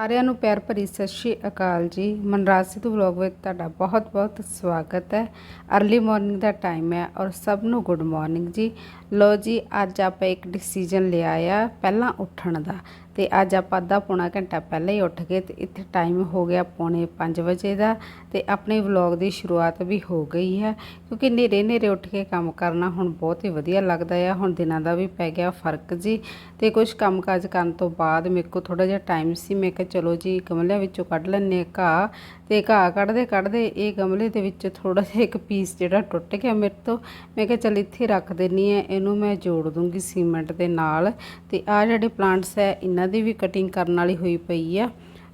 ਸਾਰਿਆਂ ਨੂੰ ਪਿਆਰ ਭਰੀ ਸਤਿ ਸ਼੍ਰੀ ਅਕਾਲ ਜੀ। ਮਨਰਾਜ ਸਿੱਧੂ ਵਲੌਗ ਵਿੱਚ ਤੁਹਾਡਾ ਬਹੁਤ-ਬਹੁਤ ਸਵਾਗਤ ਹੈ। अर्ਲੀ ਮਾਰਨਿੰਗ ਦਾ ਟਾਈਮ ਹੈ ਔਰ ਸਭ ਨੂੰ ਗੁੱਡ ਮਾਰਨਿੰਗ ਜੀ। ਲੋ ਜੀ, ਅੱਜ ਆਪਾਂ ਇੱਕ ਡਿਸੀਜਨ ਲਿਆ ਆ ਪਹਿਲਾਂ ਉੱਠਣ ਦਾ। ਤੇ ਅੱਜ ਆਪਾਂ ਅੱਧਾ ਪੌਣਾ ਘੰਟਾ ਪਹਿਲਾਂ ਹੀ ਉੱਠ ਗਏ ਤੇ ਇੱਥੇ ਟਾਈਮ ਹੋ ਗਿਆ ਪੌਣੇ 5 ਵਜੇ ਦਾ ਤੇ ਆਪਣੇ ਵਲੌਗ ਦੀ ਸ਼ੁਰੂਆਤ ਵੀ ਹੋ ਗਈ ਹੈ ਕਿਉਂਕਿ ਨੇਰੇ ਨੇਰੇ ਉੱਠ ਕੇ ਕੰਮ ਕਰਨਾ ਹੁਣ ਬਹੁਤ ਹੀ ਵਧੀਆ ਲੱਗਦਾ ਆ, ਹੁਣ ਦਿਨਾਂ ਦਾ ਵੀ ਪੈ ਗਿਆ ਫ਼ਰਕ ਜੀ ਤੇ ਕੁਝ ਕੰਮਕਾਜ ਕਰਨ ਤੋਂ ਬਾਅਦ ਮੇਰੇ ਕੋਲ ਥੋੜਾ ਜਿਹਾ ਟਾਈਮ ਸੀ, ਮੈਂ ਕਿਹਾ ਚਲੋ ਜੀ ਗਮਲਿਆਂ ਵਿੱਚੋਂ ਕੱਢ ਲੈਂਦੇ ਹਾਂ ਘਾਹ ਤੇ ਘਾਹ ਕੱਢਦੇ ਕੱਢਦੇ ਇਹ ਗਮਲੇ ਦੇ ਵਿੱਚ ਥੋੜਾ ਜਿਹਾ ਇੱਕ ਪੀਸ ਜਿਹੜਾ ਟੁੱਟ ਗਿਆ ਮੇਰੇ ਤੋਂ, ਮੈਂ ਕਿਹਾ ਚਲ ਇੱਥੇ ਰੱਖ ਦਿੰਨੀ ਹੈ, ਇਹਨੂੰ ਮੈਂ ਜੋੜ ਦੂੰਗੀ ਸੀਮੈਂਟ ਦੇ ਨਾਲ ਤੇ ਆ ਜਿਹੜੇ ਪਲਾਂਟਸ ਹੈ, ਇਹਨਾਂ ਇਹਨਾਂ ਦੀ ਵੀ ਕਟਿੰਗ ਕਰਨ ਵਾਲੀ ਹੋਈ ਪਈ ਆ।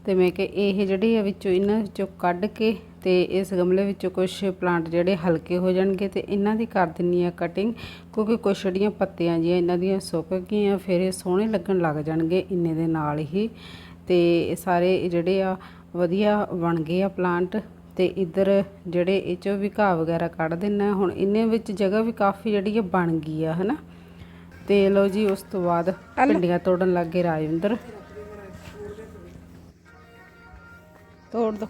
ਤੇ ਮੈਂ ਕਿ ਇਹ ਜਿਹੜੇ ਆ ਵਿੱਚੋਂ ਇਹਨਾਂ ਵਿੱਚੋਂ ਕੱਢ ਕੇ ਤੇ ਇਸ ਗਮਲੇ ਵਿੱਚੋਂ ਕੁਝ ਪਲਾਂਟ ਜਿਹੜੇ ਹਲਕੇ ਹੋ ਜਾਣਗੇ ਤੇ ਇਹਨਾਂ ਦੀ ਕਰ ਦਿੰਨੀ ਆ ਕਟਿੰਗ ਕਿਉਂਕਿ ਕੁਛ ਜਿਹੜੀਆਂ ਪੱਤੀਆਂ ਜੀਆਂ ਇਹਨਾਂ ਦੀਆਂ ਸੁੱਕ ਗਈਆਂ, ਫਿਰ ਇਹ ਸੋਹਣੇ ਲੱਗਣ ਲੱਗ ਜਾਣਗੇ ਇੰਨੇ ਦੇ ਨਾਲ ਹੀ। ਤੇ ਸਾਰੇ ਜਿਹੜੇ ਆ ਵਧੀਆ ਬਣ ਗਏ ਆ ਪਲਾਂਟ ਤੇ ਇੱਧਰ ਜਿਹੜੇ ਇਹ ਚੋਂ ਵੀ ਘਾਹ ਵਗੈਰਾ ਕੱਢ ਦੇਣਾ ਹੁਣ ਇਹਨੇ ਵਿੱਚ ਜਗ੍ਹਾ ਵੀ ਕਾਫੀ ਜਿਹੜੀ ਆ ਬਣ ਗਈ ਆ, ਹਨਾ? ਤੇ ਲੋ ਜੀ ਉਸ ਤੋਂ ਬਾਅਦ ਭਿੰਡੀਆਂ ਤੋੜਨ ਲੱਗ ਗਏ ਰਾਜਵਿੰਦਰ। ਤੋੜ ਦੋ।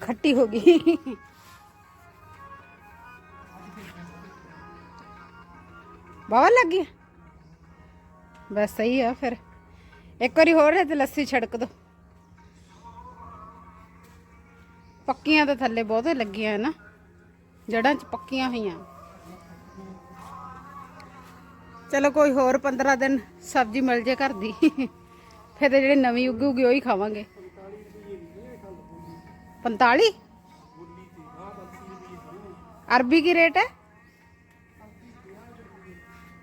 ਖੱਟੀ ਹੋ ਗਈ। ਬਾਵਾ ਲੱਗ ਗਈ। ਬਸ ਸਹੀ ਆ ਫਿਰ। ਇੱਕ ਵਾਰੀ ਹੋਰ ਹੈ ਤੇ ਲੱਸੀ ਛੜਕ ਦੋ। ਪੱਕੀਆਂ ਤਾਂ ਥੱਲੇ ਬਹੁਤੇ ਲੱਗੀਆਂ ਨਾ। ਜੜਾਂ 'ਚ ਪੱਕੀਆਂ ਹੋਈਆਂ। ਚਲੋ ਕੋਈ ਹੋਰ 15 ਦਿਨ ਸਬਜ਼ੀ ਮਿਲ ਜੇ ਘਰ ਦੀ। ਫਿਰ ਤੇ ਜਿਹੜੀ ਨਵੀਂ ਉੱਗੀ ਉੱਗੀ ਉਹੀ ਖਾਵਾਂਗੇ। 45 ਅਰਬੀ ਕੀ ਰੇਟ ਹੈ?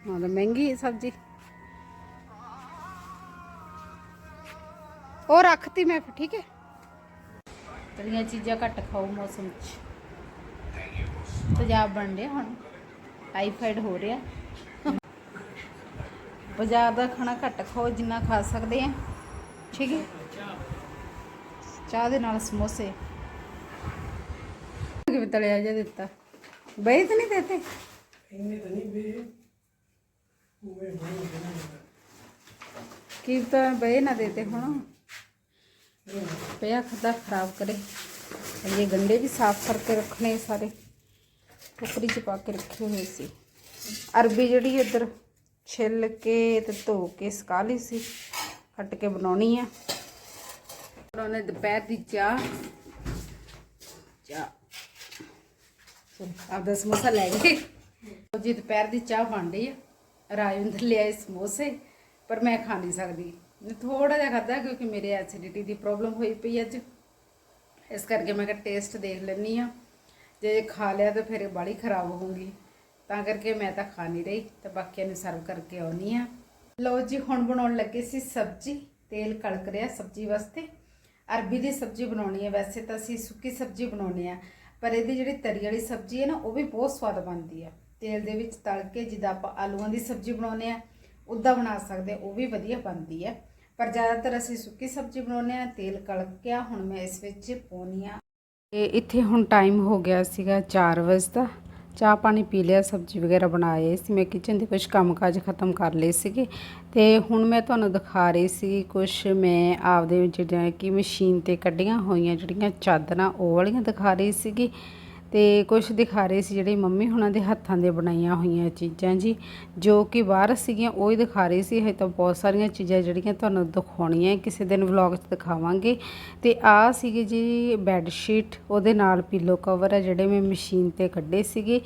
ਹਾਂ ਮਹਿੰਗੀ ਹੈ ਸਬਜ਼ੀ। ਉਹ ਰੱਖਤੀ ਮੈਂ ਠੀਕ ਹੈ? ਤਲੀਆਂ ਚੀਜ਼ਾਂ ਘੱਟ ਖਾਓ ਮੌਸਮ 'ਚ। ਤੇਜ਼ਾਬ ਬਣ ਰਿਹਾ ਹੁਣ। ਟਾਈਫਾਈਡ ਹੋ ਰਿਹਾ। ਬਾਜ਼ਾਰ ਦਾ ਖਾਣਾ ਘੱਟ ਖਾਓ ਜਿੰਨਾ ਖਾ ਸਕਦੇ ਆ। ਠੀਕ ਹੈ? ਚਾਹ ਦੇ ਨਾਲ ਸਮੋਸੇ। ਕਿਵੇਂ ਤਲਿਆ ਜਾ ਦਿੱਤਾ? ਬਈ ਤਾਂ ਨਹੀਂ ਦਿੱਤੇ ਕੀ ਤਾਂ ਬਈ ਨਾ ਦੇਤੇ ਹੁਣ। ਪਿਆ ਖੱਦਾ ਖਰਾਬ ਕਰੇ। ਇਹ ਗੰਡੇ ਵੀ ਸਾਫ਼ ਕਰਕੇ ਰੱਖਣੇ ਸਾਰੇ। ਟੋਕਰੀ 'ਚ ਪਾ ਕੇ ਰੱਖੇ ਹੋਏ ਸੀ। ਅਰਬੀ ਜਿਹੜੀ ਇੱਧਰ ਛਿੱਲ ਕੇ ਤੇ ਧੋ ਕੇ ਸੁਕਾ ਲਈ ਸੀ। ਕੱਟ ਕੇ ਬਣਾਉਣੀ ਆ। ਬਣਾਉਣੇ ਦੁਪਹਿਰ ਦੀ ਚਾਹ। ਚਾਹ। ਚਲੋ ਆਪਦਾ ਸਮੋਸਾ ਲੈ ਗਏ। ਲਓ ਜੀ, ਦੁਪਹਿਰ ਦੀ ਚਾਹ ਬਣ ਰਹੀ ਆ। ਰਾਜਵਿੰਦਰ ਲਿਆਏ ਸਮੋਸੇ, ਪਰ ਮੈਂ ਖਾ ਨਹੀਂ ਸਕਦੀ। ਮੈਂ ਥੋੜਾ ਜਿਹਾ ਖਾਧਾ ਕਿਉਂਕਿ ਮੇਰੇ ਐਸਿਡਿਟੀ ਦੀ ਪ੍ਰੋਬਲਮ ਹੋਈ ਪਈ ਅੱਜ। ਇਸ ਕਰਕੇ ਮੈਂ ਕਿਹਾ ਟੇਸਟ ਦੇਖ ਲੈਣੀ ਆ। ਜੇ ਖਾ ਲਿਆ ਤਾਂ ਫਿਰ ਬਾੜੀ ਖਰਾਬ ਹੋਊਗੀ। ਤਾਂ ਕਰਕੇ ਮੈਂ ਤਾਂ ਖਾ ਨਹੀਂ ਰਹੀ, ਤੇ ਬਾਕੀਆਂ ਨੂੰ ਸਰਵ ਕਰਕੇ ਆਉਣੀ ਆ। ਲਓ ਜੀ, ਹੁਣ ਬਣਾਉਣ ਲੱਗੇ ਸੀ ਸਬਜ਼ੀ, ਤੇਲ ਕੜਕ ਰਿਹਾ ਸਬਜ਼ੀ ਵਾਸਤੇ। ਅਰਬੀ ਦੀ ਸਬਜ਼ੀ ਬਣਾਉਣੀ ਹੈ ਵੈਸੇ ਤਾਂ ਅਸੀਂ ਸੁੱਕੀ ਸਬਜ਼ੀ ਬਣਾਉਣੀ ਆ, ਪਰ ਇਹਦੀ ਜਿਹੜੀ ਤਰੀ ਵਾਲੀ ਸਬਜ਼ੀ ਹੈ ਨਾ, ਉਹ ਵੀ ਬਹੁਤ ਸਵਾਦ ਬਣਦੀ ਆ। ਤੇਲ ਦੇ ਵਿੱਚ ਤਲ ਕੇ ਜਿੱਦਾਂ ਆਪਾਂ ਆਲੂਆਂ ਦੀ ਸਬਜ਼ੀ ਬਣਾਉਨੇ ਆ, ਉਦਾਂ ਬਣਾ ਸਕਦੇ ਉਹ ਵੀ ਵਧੀਆ ਬਣਦੀ ਹੈ ਪਰ ਜ਼ਿਆਦਾਤਰ ਅਸੀਂ ਸੁੱਕੀ ਸਬਜ਼ੀ ਬਣਾਉਨੇ ਆ, ਤੇਲ ਕੜਕ ਗਿਆ ਹੁਣ ਮੈਂ ਇਸ ਵਿੱਚ ਪਾਉਣੀ ਆ। ਤੇ ਇੱਥੇ ਹੁਣ ਟਾਈਮ ਹੋ ਗਿਆ ਸੀਗਾ 4 ਵਜੇ ਦਾ। ਚਾਹ ਪਾਣੀ ਪੀ ਲਿਆ, ਸਬਜ਼ੀ ਵਗੈਰਾ ਬਣਾਏ ਸੀ। ਮੈਂ ਕਿਚਨ ਦੇ ਕੁਝ ਕੰਮਕਾਜ ਖਤਮ ਕਰ ਲਏ ਸੀਗੇ। ਤੇ ਹੁਣ ਮੈਂ ਤੁਹਾਨੂੰ ਦਿਖਾ ਰਹੀ ਸੀ ਕੁਝ ਮੈਂ ਆਪਦੇ ਜਿਹੜੀਆਂ ਕਿ ਮਸ਼ੀਨ ਤੇ ਕੱਢੀਆਂ ਹੋਈਆਂ, ਜਿਹੜੀਆਂ ਚਾਦਰਾਂ, ਉਹ ਵਾਲੀਆਂ ਦਿਖਾ ਰਹੀ ਸੀਗੀ। ਤੇ ਕੁਝ ਦਿਖਾ ਰਹੇ ਸੀ ਜਿਹੜੇ ਮੰਮੀ ਹੁਣਾਂ ਦੇ ਹੱਥਾਂ ਦੇ ਬਣਾਈਆਂ ਹੋਈਆਂ ਚੀਜ਼ਾਂ ਜੀ, ਜੋ ਕਿ ਬਾਹਰ ਸੀਗੀਆਂ, ਉਹ ਹੀ ਦਿਖਾ ਰਹੇ ਸੀ। ਹਜੇ ਤਾਂ ਬਹੁਤ ਸਾਰੀਆਂ ਚੀਜ਼ਾਂ ਜਿਹੜੀਆਂ ਤੁਹਾਨੂੰ ਦਿਖਾਉਣੀਆਂ, ਕਿਸੇ ਦਿਨ ਵਲੌਗ 'ਚ ਦਿਖਾਵਾਂਗੇ। ਤੇ ਆ ਸੀਗੇ ਜੀ ਬੈੱਡ ਸ਼ੀਟ ਉਹਦੇ ਨਾਲ ਪੀਲੋ ਕਵਰ ਆ, ਜਿਹੜੇ ਮੈਂ ਮਸ਼ੀਨ ਤੇ ਕੱਢੇ ਸੀਗੇ।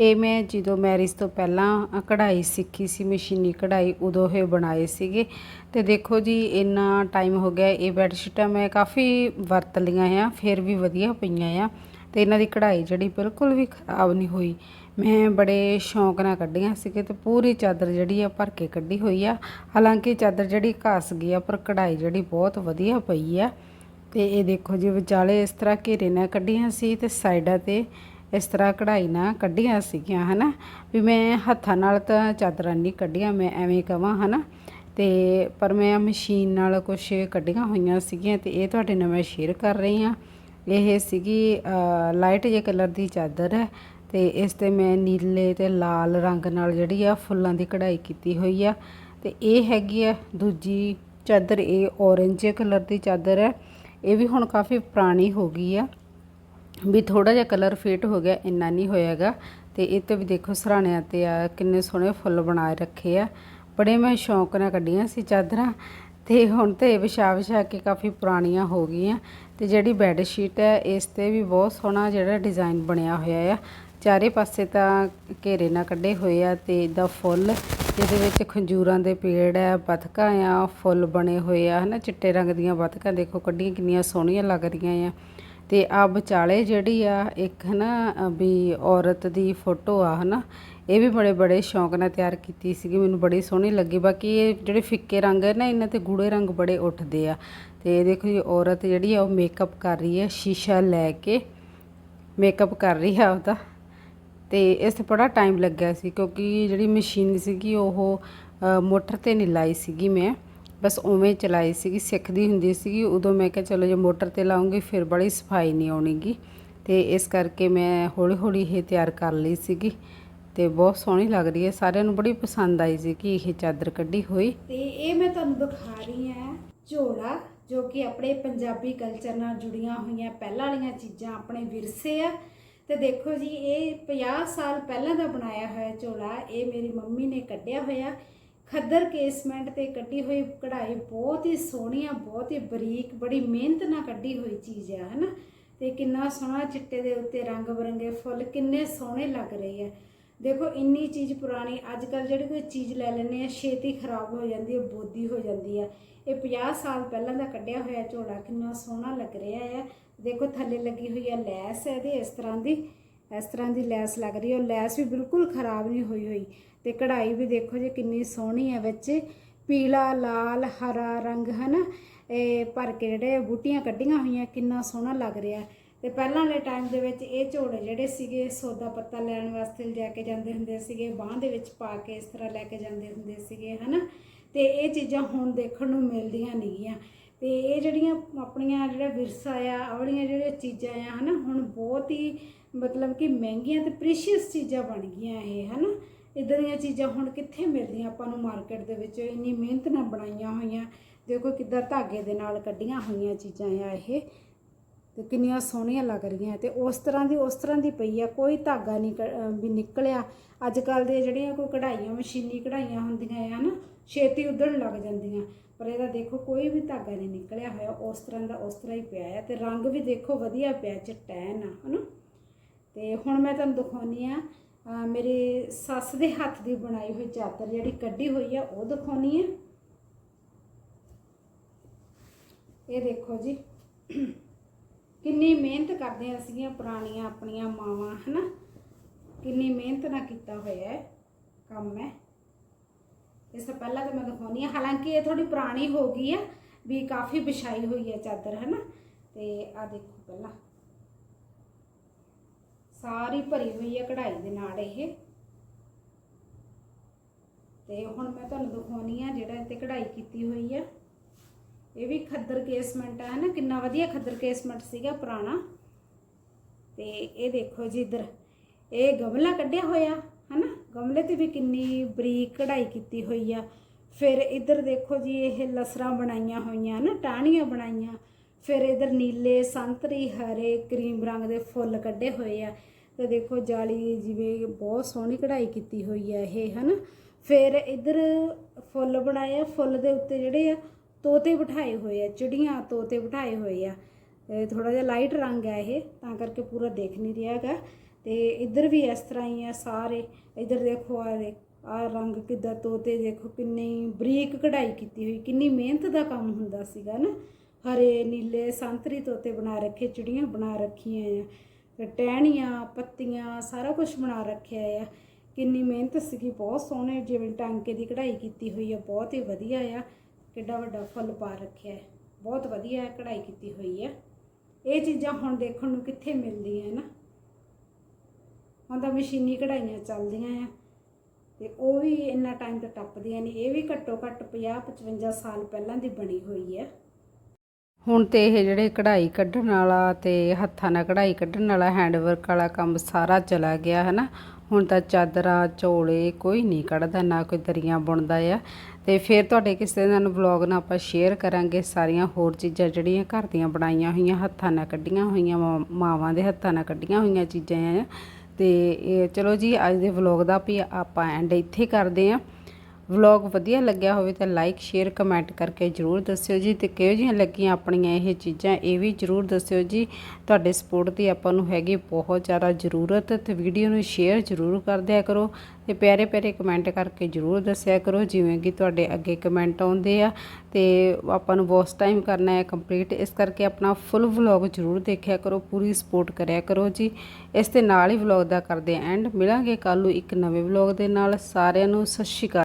ਇਹ ਮੈਂ ਜਦੋਂ ਮੈਰਿਜ ਤੋਂ ਪਹਿਲਾਂ ਕਢਾਈ ਸਿੱਖੀ ਸੀ, ਮਸ਼ੀਨੀ ਕਢਾਈ, ਉਦੋਂ ਇਹ ਬਣਾਏ ਸੀਗੇ। ਤੇ ਦੇਖੋ ਜੀ, ਇੰਨਾ ਟਾਈਮ ਹੋ ਗਿਆ, ਇਹ ਬੈੱਡ ਸ਼ੀਟਾਂ ਮੈਂ ਕਾਫੀ ਵਰਤ ਲਈਆਂ ਆ, ਫਿਰ ਵੀ ਵਧੀਆ ਪਈਆਂ ਆ। ਤੇ ਇਹਨਾਂ ਦੀ ਕਢਾਈ ਜਿਹੜੀ ਬਿਲਕੁਲ ਵੀ ਖਰਾਬ ਨਹੀਂ ਹੋਈ। ਮੈਂ ਬੜੇ ਸ਼ੌਂਕ ਨਾਲ ਕੱਢੀਆਂ ਸੀਗੇ ਤੇ ਪੂਰੀ ਚਾਦਰ ਜਿਹੜੀ ਆ ਭਰ ਕੇ ਕੱਢੀ ਹੋਈ ਆ। ਹਾਲਾਂਕਿ ਚਾਦਰ ਜਿਹੜੀ ਘਸ ਗਈ ਆ, ਪਰ ਕਢਾਈ ਜਿਹੜੀ ਬਹੁਤ ਵਧੀਆ ਪਈ ਆ। ਤੇ ਇਹ ਦੇਖੋ ਜੀ, ਵਿਚਾਲੇ ਇਸ ਤਰ੍ਹਾਂ ਘੇਰੇ ਨਾਲ ਕੱਢੀਆਂ ਸੀ ਤੇ ਸਾਈਡਾਂ ਤੇ ਇਸ ਤਰ੍ਹਾਂ ਕਢਾਈ ਨਾਲ ਕੱਢੀਆਂ ਸੀਗੀਆਂ, ਹਨਾ। ਵੀ ਮੈਂ ਹੱਥਾਂ ਨਾਲ ਤਾਂ ਚਾਦਰਾਂ ਨਹੀਂ ਕੱਢੀਆਂ, ਮੈਂ ਐਵੇਂ ਕਵਾਂ, ਹਨਾ। ਤੇ ਪਰ ਮੈਂ ਮਸ਼ੀਨ ਨਾਲ ਕੁਝ ਕੱਢੀਆਂ ਹੋਈਆਂ ਸੀਗੀਆਂ ਤੇ ਇਹ ਤੁਹਾਡੇ ਨਾਲ ਮੈਂ ਸ਼ੇਅਰ ਕਰ ਰਹੀ ਹਾਂ। ਇਹ ਸੀਗੀ ਲਾਈਟ ਜੇ ਕਲਰ ਦੀ ਚਾਦਰ ਹੈ ਤੇ ਇਸ ਤੇ ਮੈਂ ਨੀਲੇ ਤੇ ਲਾਲ ਰੰਗ ਨਾਲ ਜਿਹੜੀ ਆ ਫੁੱਲਾਂ ਦੀ ਕਢਾਈ ਕੀਤੀ ਹੋਈ ਆ। ਤੇ ਇਹ ਹੈਗੀ ਆ ਦੂਜੀ ਚਾਦਰ, ਇਹ orange ਕਲਰ ਦੀ ਚਾਦਰ ਹੈ। ਇਹ ਵੀ ਹੁਣ ਕਾਫੀ ਪੁਰਾਣੀ ਹੋ ਗਈ ਆ। ਵੀ ਥੋੜਾ ਜਿਹਾ ਕਲਰ ਫੇਟ ਹੋ ਗਿਆ, ਇੰਨਾ ਨਹੀਂ ਹੋਇਆਗਾ ਤੇ ਇਹ ਤੇ ਵੀ ਦੇਖੋ ਸਰਾਣਿਆਂ ਤੇ ਆ, ਕਿੰਨੇ ਸੋਹਣੇ ਫੁੱਲ ਬਣਾਏ ਰੱਖੇ ਆ। ਬੜੇ ਮੈਂ ਸ਼ੌਂਕ ਨਾਲ ਕੱਢੀਆਂ ਸੀ ਚਾਦਰਾਂ। ਤੇ ਹੁਣ ਤੇ ਵਿਛਾ ਵਿਛਾ ਕੇ ਕਾਫੀ ਪੁਰਾਣੀਆਂ ਹੋ ਗਈਆਂ। ਤੇ ਜਿਹੜੀ ਬੈੱਡ ਸ਼ੀਟ ਹੈ, ਇਸ ਤੇ ਵੀ ਬਹੁਤ ਸੋਹਣਾ ਜਿਹੜਾ ਡਿਜ਼ਾਈਨ ਬਣਿਆ ਹੋਇਆ ਆ। ਚਾਰੇ ਪਾਸੇ ਤਾਂ ਘੇਰੇ ਨਾਲ ਕੱਢੇ ਹੋਏ ਆ ਤੇ ਇਹਦਾ ਫੁੱਲ, ਜਿਹਦੇ ਵਿੱਚ ਖੰਜੂਰਾਂ ਦੇ ਪੇੜ ਆ ਬਤਕਾਂ ਆ, ਫੁੱਲ ਬਣੇ ਹੋਏ ਆ, ਹਨਾ? ਚਿੱਟੇ ਰੰਗ ਦੀਆਂ ਬਤਕਾਂ, ਦੇਖੋ ਕੱਢੀਆਂ ਕਿੰਨੀਆਂ ਸੋਹਣੀਆਂ ਲੱਗ ਰਹੀਆਂ ਆ। ਤੇ ਆ ਵਿਚਾਲੇ ਜਿਹੜੀ ਆ, ਇੱਕ ਹਨਾ ਅ ਵੀ ਔਰਤ ਦੀ ਫੋਟੋ ਆ, ਹਨਾ? ਇਹ ਵੀ ਬੜੇ ਬੜੇ ਸ਼ੌਂਕ ਨਾਲ ਤਿਆਰ ਕੀਤੀ ਸੀਗੀ, ਮੈਨੂੰ ਬੜੀ ਸੋਹਣੀ ਲੱਗੀ। ਬਾਕੀ ਇਹ ਜਿਹੜੇ ਫਿੱਕੇ ਰੰਗ ਹੈ ਨਾ, ਇਹਨਾਂ ਤੇ ਗੂੜੇ ਰੰਗ ਬੜੇ ਉੱਠਦੇ ਆ। ਤੇ ਇਹ ਦੇਖੋ ਜੀ, ਔਰਤ ਜਿਹੜੀ ਆ, ਉਹ ਮੇਕਅਪ ਕਰ ਰਹੀ ਹੈ, ਸ਼ੀਸ਼ਾ ਲੈ ਕੇ ਮੇਕਅਪ ਕਰ ਰਹੀ ਆ ਉਹਦਾ। ਤੇ ਇਸ ਤੇ ਬੜਾ ਟਾਈਮ ਲੱਗਿਆ ਸੀ, ਕਿਉਂਕਿ ਜਿਹੜੀ ਮਸ਼ੀਨ ਸੀਗੀ, ਉਹ ਮੋਟਰ ਤੇ ਨਹੀਂ ਲਾਈ ਸੀਗੀ ਮੈਂ। ਬਸ ਉਵੇਂ ਚਲਾਈ ਸੀਗੀ, ਸਿੱਖਦੀ ਹੁੰਦੀ ਸੀਗੀ। ਉਦੋਂ ਮੈਂ ਕਿਹਾ, ਚਲੋ ਜੇ ਮੋਟਰ ਤੇ ਲਾਉਂਗੀ, ਫਿਰ ਬੜੀ ਸਫ਼ਾਈ ਨਹੀਂ ਆਉਣੀਗੀ। ਤੇ ਇਸ ਕਰਕੇ ਮੈਂ ਹੌਲੀ ਹੌਲੀ ਇਹ ਤਿਆਰ ਕਰ ਲਈ ਸੀਗੀ। ਤੇ ਬਹੁਤ ਸੋਹਣੀ ਲੱਗ ਰਹੀ ਹੈ। ਸਾਰਿਆਂ ਨੂੰ ਬੜੀ ਪਸੰਦ ਆਈ ਸੀ ਕਿ ਇਹ ਚਾਦਰ ਕੱਢੀ ਹੋਈ। ਤੇ ਇਹ ਮੈਂ ਤੁਹਾਨੂੰ ਦਿਖਾ ਰਹੀ ਹਾਂ ਝੋਲਾ, ਜੋ ਕਿ ਆਪਣੇ ਪੰਜਾਬੀ ਕਲਚਰ ਨਾਲ ਜੁੜੀਆਂ ਹੋਈਆਂ ਪਹਿਲਾਂ ਵਾਲੀਆਂ ਚੀਜ਼ਾਂ ਆਪਣੇ ਵਿਰਸੇ ਆ। ਤੇ ਦੇਖੋ ਜੀ, ਇਹ 50 ਸਾਲ ਪਹਿਲਾਂ ਦਾ ਬਣਾਇਆ ਹੋਇਆ ਝੋਲਾ, ਇਹ ਮੇਰੀ ਮੰਮੀ ਨੇ ਕੱਢਿਆ ਹੋਇਆ। ਖੱਦਰ ਕੇਸਮੈਂਟ ਤੇ ਕੱਢੀ ਹੋਈ ਕਢਾਈ ਬਹੁਤ ਹੀ ਸੋਹਣੀ ਆ, ਬਹੁਤ ਹੀ ਬਰੀਕ, ਬੜੀ ਮਿਹਨਤ ਨਾਲ ਕੱਢੀ ਹੋਈ ਚੀਜ਼ ਆ, ਹਨਾ। ਤੇ ਕਿੰਨਾ ਸੋਹਣਾ ਚਿੱਟੇ ਦੇ ਉੱਤੇ ਰੰਗ ਬਰੰਗੇ ਫੁੱਲ, ਕਿੰਨੇ ਸੋਹਣੇ ਲੱਗ ਰਹੇ ਆ। ਦੇਖੋ, ਇੰਨੀ ਚੀਜ਼ ਪੁਰਾਣੀ ਅੱਜ ਕੱਲ ਜਿਹੜੀ ਕੋਈ ਚੀਜ਼ ਲੈ ਲੈਂਦੇ ਆ, ਛੇਤੀ ਖਰਾਬ ਹੋ ਜਾਂਦੀ ਹੈ, ਬੋਦੀ ਹੋ ਜਾਂਦੀ ਹੈ ਇਹ 50 ਸਾਲ ਪਹਿਲਾਂ ਦਾ ਕੱਢਿਆ ਹੋਇਆ ਝੋਲਾ ਕਿੰਨਾ ਸੋਹਣਾ ਲੱਗ ਰਿਹਾ ਹੈ ਦੇਖੋ, ਥੱਲੇ ਲੱਗੀ ਹੋਈ ਆ ਲੈਸ ਹੈ ਇਹਦੇ, ਇਸ ਤਰ੍ਹਾਂ ਦੀ, ਇਸ ਤਰ੍ਹਾਂ ਦੀ ਲੈਸ ਲੱਗ ਰਹੀ ਹੈ ਉਹ ਲੈਸ ਵੀ ਬਿਲਕੁਲ ਖਰਾਬ ਨਹੀਂ ਹੋਈ ਹੋਈ। ਤੇ ਕਢਾਈ ਵੀ ਦੇਖੋ ਜੀ, ਕਿੰਨੀ ਸੋਹਣੀ ਹੈ ਵਿੱਚ। ਪੀਲਾ, ਲਾਲ, ਹਰਾ ਰੰਗ, ਹਨਾ? ਇਹ ਭਰ ਕੇ ਜਿਹੜੇ ਬੂਟੀਆਂ ਕੱਢੀਆਂ ਹੋਈਆਂ, ਕਿੰਨਾ ਸੋਹਣਾ ਲੱਗ ਰਿਹਾ। ਤੇ ਪਹਿਲਾਂ ਵਾਲੇ ਟਾਈਮ ਦੇ ਵਿੱਚ ਇਹ ਝੋਲੇ ਜਿਹੜੇ ਸੀਗੇ ਸੌਦਾ ਪੱਤਾ ਲੈਣ ਵਾਸਤੇ ਲਿਜਾ ਕੇ ਜਾਂਦੇ ਹੁੰਦੇ ਸੀਗੇ, ਬਾਹ ਦੇ ਵਿੱਚ ਪਾ ਕੇ ਇਸ ਤਰ੍ਹਾਂ ਲੈ ਕੇ ਜਾਂਦੇ ਹੁੰਦੇ ਸੀਗੇ, ਹਨਾ? ਤੇ ਇਹ ਚੀਜ਼ਾਂ ਹੁਣ ਦੇਖਣ ਨੂੰ ਮਿਲਦੀਆਂ ਨਹੀਂਗੀਆਂ ਤੇ ਇਹ ਜਿਹੜੀਆਂ ਆਪਣੀਆਂ ਜਿਹੜਾ ਵਿਰਸਾ ਆ, ਆਹ ਜਿਹੜੀਆਂ ਚੀਜ਼ਾਂ ਆ, ਹਨਾ? ਹੁਣ ਬਹੁਤ ਹੀ ਮਤਲਬ ਕਿ ਮਹਿੰਗੀਆਂ ਤੇ ਪ੍ਰੀਸ਼ੀਅਸ ਚੀਜ਼ਾਂ ਬਣ ਗਈਆਂ ਇਹ, ਹਨਾ? ਇਦਾਂ ਦੀਆਂ ਚੀਜ਼ਾਂ ਹੁਣ ਕਿੱਥੇ ਮਿਲਦੀਆਂ ਆਪਾਂ ਨੂੰ ਮਾਰਕੀਟ ਦੇ ਵਿੱਚ? ਇੰਨੀ ਮਿਹਨਤ ਨਾਲ ਬਣਾਈਆਂ ਹੋਈਆਂ। ਦੇਖੋ ਕਿੱਦਾਂ ਧਾਗੇ ਦੇ ਨਾਲ ਕੱਢੀਆਂ ਹੋਈਆਂ ਚੀਜ਼ਾਂ ਆ ਇਹ। ਤੇ ਕਿੰਨੀਆਂ ਸੋਹਣੀਆਂ ਲੱਗ ਰਹੀਆਂ ਤੇ ਉਸ ਤਰ੍ਹਾਂ ਦੀ, ਉਸ ਤਰ੍ਹਾਂ ਦੀ ਪਈ ਆ, ਕੋਈ ਧਾਗਾ ਨਹੀਂ ਕ- ਵੀ ਨਿਕਲਿਆ। ਅੱਜ ਕੱਲ ਦੇ ਜਿਹੜੀਆਂ ਕੋਈ ਕਢਾਈਆਂ, ਮਸ਼ੀਨੀ ਕਢਾਈਆਂ ਹੁੰਦੀਆਂ ਆ ਨਾ, ਛੇਤੀ ਉਧੜਨ ਲੱਗ ਜਾਂਦੀਆਂ। ਪਰ ਇਹਦਾ ਦੇਖੋ ਕੋਈ ਵੀ ਧਾਗਾ ਨਹੀਂ ਨਿਕਲਿਆ ਹੋਇਆ, ਉਸ ਤਰ੍ਹਾਂ ਦਾ ਉਸ ਤਰ੍ਹਾਂ ਹੀ ਪਿਆ ਆ ਤੇ ਰੰਗ ਵੀ ਦੇਖੋ ਵਧੀਆ ਪਿਆ ਚਿੱਟਾ ਹੈ ਨਾ ਹਨਾ। ਤੇ ਹੁਣ ਮੈਂ ਤੁਹਾਨੂੰ ਦਿਖਾਉਣੀ ਆ, ਅਹ ਮੇਰੇ ਸੱਸ ਦੇ ਹੱਥ ਦੀ ਬਣਾਈ ਹੋਈ ਚਾਦਰ ਜਿਹੜੀ ਕੱਢੀ ਹੋਈ ਆ, ਉਹ ਦਿਖਾਉਣੀ ਆ। ਇਹ ਦੇਖੋ ਜੀ। ਕਿੰਨੀ ਮਿਹਨਤ ਕਰਦੇ ਹਾਂ ਸੀਗੀਆਂ ਪੁਰਾਣੀਆਂ ਆਪਣੀਆਂ ਮਾਵਾਂ, ਹਨਾ? ਕਿੰਨੀ ਮਿਹਨਤ ਨਾਲ ਕੀਤਾ ਹੋਇਆ ਹੈ ਕੰਮ ਹੈ। ਇਸ ਤੋਂ ਪਹਿਲਾਂ ਤਾਂ ਮੈਂ ਦਿਖਾਉਣੀ ਆ ਹਾਲਾਂਕਿ ਇਹ ਥੋੜੀ ਪੁਰਾਣੀ ਹੋ ਗਈ ਆ, ਵੀ ਕਾਫੀ ਵਿਛਾਈ ਹੋਈ ਹੈ ਚਾਦਰ, ਹਨਾ? ਤੇ ਆ ਦੇਖੋ ਪਹਿਲਾਂ। ਸਾਰੀ ਭਰੀ ਹੋਈ ਹੈ ਕਢਾਈ ਦੇ ਨਾਲ ਇਹ। ਤੇ ਹੁਣ ਮੈਂ ਤੁਹਾਨੂੰ ਦਿਖਾਉਣੀ ਆ ਜਿਹੜਾ ਇੱਥੇ ਕਢਾਈ ਕੀਤੀ ਹੋਈ ਆ। ਇਹ ਵੀ ਖੱਦਰ ਕੇਸਮੈਂਟ ਹੈ ਨਾ ਕਿੰਨਾ ਵਧੀਆ ਖੱਦਰ ਕੇਸਮੈਂਟ ਸੀਗਾ ਪੁਰਾਣਾ। ਤੇ ਇਹ ਦੇਖੋ ਜੀ ਇੱਧਰ। ਇਹ ਗਮਲਾ ਕੱਢਿਆ ਹੋਇਆ, ਹਨਾ? ਗਮਲੇ ਤੇ ਵੀ ਕਿੰਨੀ ਬਰੀਕ ਕਢਾਈ ਕੀਤੀ ਹੋਈ ਆ। ਫਿਰ ਇੱਧਰ ਦੇਖੋ ਜੀ, ਇਹ ਲਸਰਾਂ ਬਣਾਈਆਂ ਹੋਈਆਂ ਨਾ ਟਾਹਣੀਆਂ ਬਣਾਈਆਂ। ਫਿਰ ਇੱਧਰ ਨੀਲੇ, ਸੰਤਰੀ, ਹਰੇ, ਕਰੀਮ ਰੰਗ ਦੇ ਫੁੱਲ ਕੱਢੇ ਹੋਏ ਆ। ਤੇ ਦੇਖੋ ਜਾਲੀ ਜਿਵੇਂ ਬਹੁਤ ਸੋਹਣੀ ਕਢਾਈ ਕੀਤੀ ਹੋਈ ਆ ਇਹ, ਹਨਾ? ਫਿਰ ਇੱਧਰ ਫੁੱਲ ਬਣਾਏ ਆ। ਫੁੱਲ ਦੇ ਉੱਤੇ ਜਿਹੜੇ ਆ ਤੋਤੇ ਬਿਠਾਏ ਹੋਏ ਆ, ਚਿੜੀਆਂ ਤੋਤੇ ਬਿਠਾਏ ਹੋਏ ਆ। ਥੋੜਾ ਜਿਹਾ ਲਾਈਟ ਰੰਗ ਹੈ ਇਹ, ਤਾਂ ਕਰਕੇ ਪੂਰਾ ਦੇਖ ਨਹੀਂ ਰਿਹਾ ਹੈਗਾ। ਤੇ ਇੱਧਰ ਵੀ ਇਸ ਤਰ੍ਹਾਂ ਹੀ ਆ ਸਾਰੇ, ਇੱਧਰ ਦੇਖੋ ਆ ਦੇ, ਆ ਰੰਗ ਕਿੱਦਾਂ ਤੋਤੇ ਦੇਖੋ, ਕਿੰਨੀ ਬਰੀਕ ਕਢਾਈ ਕੀਤੀ ਹੋਈ, ਕਿੰਨੀ ਮਿਹਨਤ ਦਾ ਕੰਮ ਹੁੰਦਾ ਸੀਗਾ ਨਾ। ਹਰੇ, ਨੀਲੇ, ਸੰਤਰੀ ਤੋਤੇ ਬਣਾ ਰੱਖੇ, ਚਿੜੀਆਂ ਬਣਾ ਰੱਖੀਆਂ ਆ। ਟਹਿਣੀਆਂ, ਪੱਤੀਆਂ, ਸਾਰਾ ਕੁਝ ਬਣਾ ਰੱਖਿਆ ਆ। ਕਿੰਨੀ ਮਿਹਨਤ ਸੀਗੀ, ਬਹੁਤ ਸੋਹਣੇ ਜਿਵੇਂ ਟਾਂਕੇ ਦੀ ਕਢਾਈ ਕੀਤੀ ਹੋਈ ਆ, ਬਹੁਤ ਹੀ ਵਧੀਆ ਆ। ਕਿੱਡਾ ਵੱਡਾ ਫੁੱਲ ਪਾ ਰੱਖਿਆ ਹੈ। ਬਹੁਤ ਵਧੀਆ ਕਢਾਈ ਕੀਤੀ ਹੋਈ ਹੈ। ਇਹ ਚੀਜ਼ਾਂ ਹੁਣ ਦੇਖਣ ਨੂੰ ਕਿੱਥੇ ਮਿਲਦੀਆਂ ਨਾ। ਹੁਣ ਤਾਂ ਮਸ਼ੀਨੀ ਕਢਾਈਆਂ ਚੱਲਦੀਆਂ ਆ। ਤੇ ਉਹ ਵੀ ਇੰਨਾ ਟਾਈਮ ਤੋਂ ਟੱਪਦੀਆਂ ਨਹੀਂ। ਇਹ ਵੀ ਘੱਟੋ ਘੱਟ 50 55 ਸਾਲ ਪਹਿਲਾਂ ਦੀ ਬਣੀ ਹੋਈ ਹੈ। ਹੁਣ ਤੇ ਇਹ ਜਿਹੜੇ ਕਢਾਈ ਕੱਢਣ ਵਾਲਾ ਤੇ ਹੱਥਾਂ ਨਾਲ ਕਢਾਈ ਕੱਢਣ ਵਾਲਾ ਹੈਂਡਵਰਕ ਵਾਲਾ ਕੰਮ ਸਾਰਾ ਚਲਾ ਗਿਆ ਹੈ ਨਾ। ਹੁਣ ਤਾਂ ਚਾਦਰਾਂ ਝੋਲੇ ਕੋਈ ਨਹੀਂ ਕੱਢਦਾ, ਨਾ ਕੋਈ ਦਰੀਆਂ ਬੁਣਦਾ ਆ। ਤੇ ਫਿਰ ਤੁਹਾਡੇ ਕਿਸੇ ਨਾਲ ਵਲੌਗ ਨਾਲ ਆਪਾਂ ਸ਼ੇਅਰ ਕਰਾਂਗੇ ਸਾਰੀਆਂ ਹੋਰ ਚੀਜ਼ਾਂ ਜਿਹੜੀਆਂ ਘਰ ਦੀਆਂ ਬਣਾਈਆਂ ਹੋਈਆਂ, ਹੱਥਾਂ ਨਾਲ ਕੱਢੀਆਂ ਹੋਈਆਂ, ਮਾਂ- ਮਾਵਾਂ ਦੇ ਹੱਥਾਂ ਨਾਲ ਕੱਢੀਆਂ ਹੋਈਆਂ ਚੀਜ਼ਾਂ ਆ। ਤੇ ਇਹ ਚਲੋ ਜੀ, ਅੱਜ ਦੇ ਵਲੌਗ ਦਾ ਵੀ ਆਪਾਂ ਐਂਡ ਇੱਥੇ ਕਰਦੇ ਆਂ। ਵਲੌਗ ਵਧੀਆ ਲੱਗਿਆ ਹੋਵੇ ਤਾਂ ਲਾਈਕ ਸ਼ੇਅਰ ਕਮੈਂਟ ਕਰਕੇ ਜਰੂਰ ਦੱਸਿਓ ਜੀ ਤੇ ਕਿਹੋ ਜਿਹੀਆਂ ਲੱਗੀਆਂ ਆਪਣੀਆਂ ਇਹ ਚੀਜ਼ਾਂ ਇਹ ਵੀ ਜਰੂਰ ਦੱਸਿਓ ਜੀ। ਤੁਹਾਡੇ ਸਪੋਰਟ ਦੀ ਆਪਾਂ ਨੂੰ ਹੈਗੀ ਬਹੁਤ ਜ਼ਿਆਦਾ ਜ਼ਰੂਰਤ ਤੇ ਵੀਡੀਓ ਨੂੰ ਸ਼ੇਅਰ ਜਰੂਰ ਕਰ ਦਿਆ ਕਰੋ ਤੇ ਪਿਆਰੇ ਪਿਆਰੇ ਕਮੈਂਟ ਕਰਕੇ ਜਰੂਰ ਦੱਸਿਆ ਕਰੋ ਜਿਵੇਂ ਕਿ ਤੁਹਾਡੇ ਅੱਗੇ ਕਮੈਂਟ ਆਉਂਦੇ ਆ ਤੇ ਆਪਾਂ ਨੂੰ ਬਹੁਤ ਟਾਈਮ ਕਰਨਾ ਹੈ ਕੰਪਲੀਟ ਇਸ ਕਰਕੇ ਆਪਣਾ ਫੁੱਲ ਵਲੌਗ ਜਰੂਰ ਦੇਖਿਆ ਕਰੋ, ਪੂਰੀ ਸਪੋਰਟ ਕਰਿਆ ਕਰੋ ਜੀ। ਇਸ ਦੇ ਨਾਲ ਹੀ ਵਲੌਗ ਦਾ ਕਰਦੇ ਐਂਡ ਮਿਲਾਂਗੇ ਕੱਲ ਨੂੰ ਇੱਕ ਨਵੇਂ ਵਲੌਗ ਦੇ ਨਾਲ। ਸਾਰਿਆਂ ਨੂੰ ਸਤਿ ਸ਼੍ਰੀ ਅਕਾਲ।